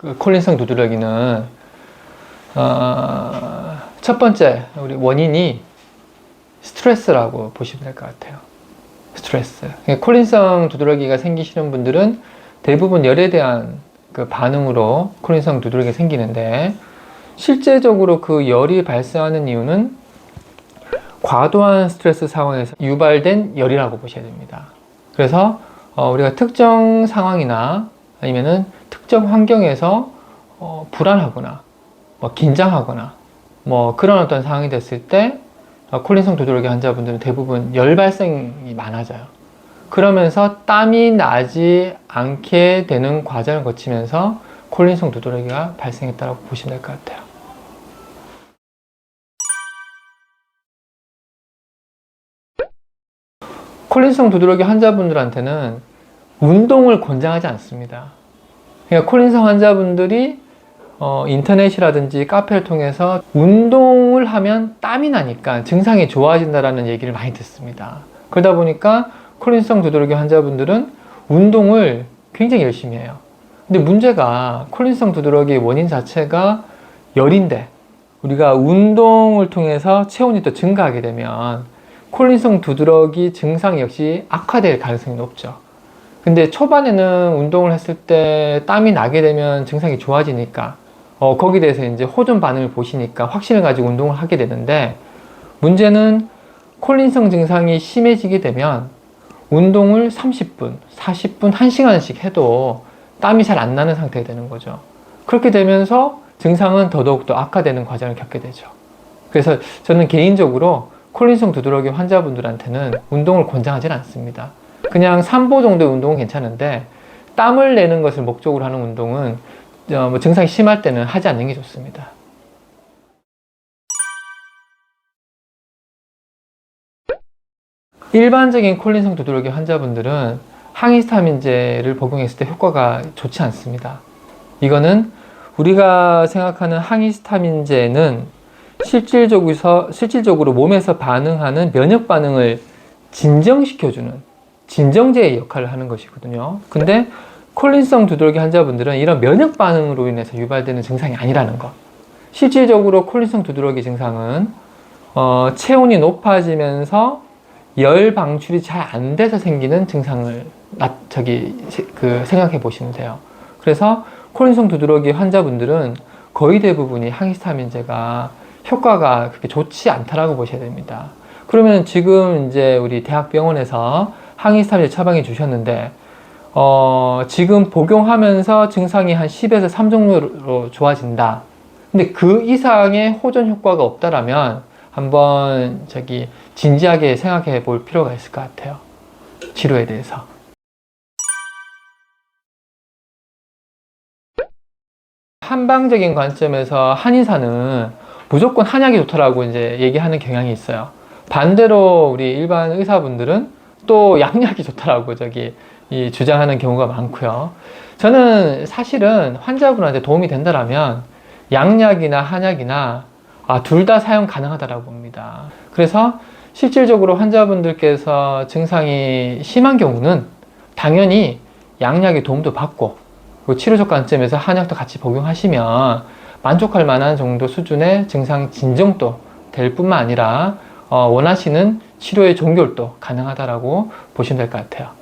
그 콜린성 두드러기는 어, 첫 번째 우리 원인이 스트레스라고 보시면 될 것 같아요. 스트레스. 그러니까 콜린성 두드러기가 생기시는 분들은 대부분 열에 대한 그 반응으로 콜린성 두드러기가 생기는데 실제적으로 그 열이 발생하는 이유는 과도한 스트레스 상황에서 유발된 열이라고 보셔야 됩니다. 그래서 어, 우리가 특정 상황이나 아니면은 특정 환경에서 어, 불안하거나 뭐 긴장하거나 뭐 그런 어떤 상황이 됐을 때 어, 콜린성 두드러기 환자분들은 대부분 열 발생이 많아져요. 그러면서 땀이 나지 않게 되는 과정을 거치면서 콜린성 두드러기가 발생했다고 보시면 될 것 같아요. 콜린성 두드러기 환자분들한테는 운동을 권장하지 않습니다. 그러니까 콜린성 환자분들이 어, 인터넷이라든지 카페를 통해서 운동을 하면 땀이 나니까 증상이 좋아진다라는 얘기를 많이 듣습니다. 그러다 보니까 콜린성 두드러기 환자분들은 운동을 굉장히 열심히 해요. 근데 문제가 콜린성 두드러기의 원인 자체가 열인데 우리가 운동을 통해서 체온이 또 증가하게 되면 콜린성 두드러기 증상 역시 악화될 가능성이 높죠. 근데 초반에는 운동을 했을 때 땀이 나게 되면 증상이 좋아지니까 어, 거기에 대해서 이제 호전 반응을 보시니까 확신을 가지고 운동을 하게 되는데 문제는 콜린성 증상이 심해지게 되면 운동을 30분, 40분, 1시간씩 해도 땀이 잘 안 나는 상태가 되는 거죠. 그렇게 되면서 증상은 더더욱더 악화되는 과정을 겪게 되죠. 그래서 저는 개인적으로 콜린성 두드러기 환자분들한테는 운동을 권장하지는 않습니다. 그냥 3보 정도의 운동은 괜찮은데 땀을 내는 것을 목적으로 하는 운동은 어, 뭐 증상이 심할 때는 하지 않는 게 좋습니다. 일반적인 콜린성 두드러기 환자분들은 항히스타민제를 복용했을 때 효과가 좋지 않습니다. 이거는 우리가 생각하는 항히스타민제는 실질적으로, 실질적으로 몸에서 반응하는 면역 반응을 진정시켜주는 진정제의 역할을 하는 것이거든요. 근데 콜린성 두드러기 환자분들은 이런 면역 반응으로 인해서 유발되는 증상이 아니라는 것. 실질적으로 콜린성 두드러기 증상은 어, 체온이 높아지면서 열 방출이 잘 안 돼서 생기는 증상을 나, 저기 그 생각해 보시면 돼요. 그래서 콜린성 두드러기 환자분들은 거의 대부분이 항히스타민제가 효과가 그렇게 좋지 않다라고 보셔야 됩니다. 그러면 지금 이제 우리 대학병원에서 항히스타민제 처방해 주셨는데 어, 지금 복용하면서 증상이 한 10에서 3 정도로 좋아진다. 근데 그 이상의 호전 효과가 없다라면 한번 저기 진지하게 생각해 볼 필요가 있을 것 같아요. 치료에 대해서. 한방적인 관점에서 한의사는 무조건 한약이 좋다라고 이제 얘기하는 경향이 있어요. 반대로 우리 일반 의사분들은 또 양약이 좋다라고 저기 이 주장하는 경우가 많고요. 저는 사실은 환자분한테 도움이 된다라면 양약이나 한약이나 아, 둘 다 사용 가능하다라고 봅니다. 그래서 실질적으로 환자분들께서 증상이 심한 경우는 당연히 양약의 도움도 받고 그리고 치료적 관점에서 한약도 같이 복용하시면 만족할 만한 정도 수준의 증상 진정도 될 뿐만 아니라 어, 원하시는 치료의 종결도 가능하다라고 보시면 될 것 같아요.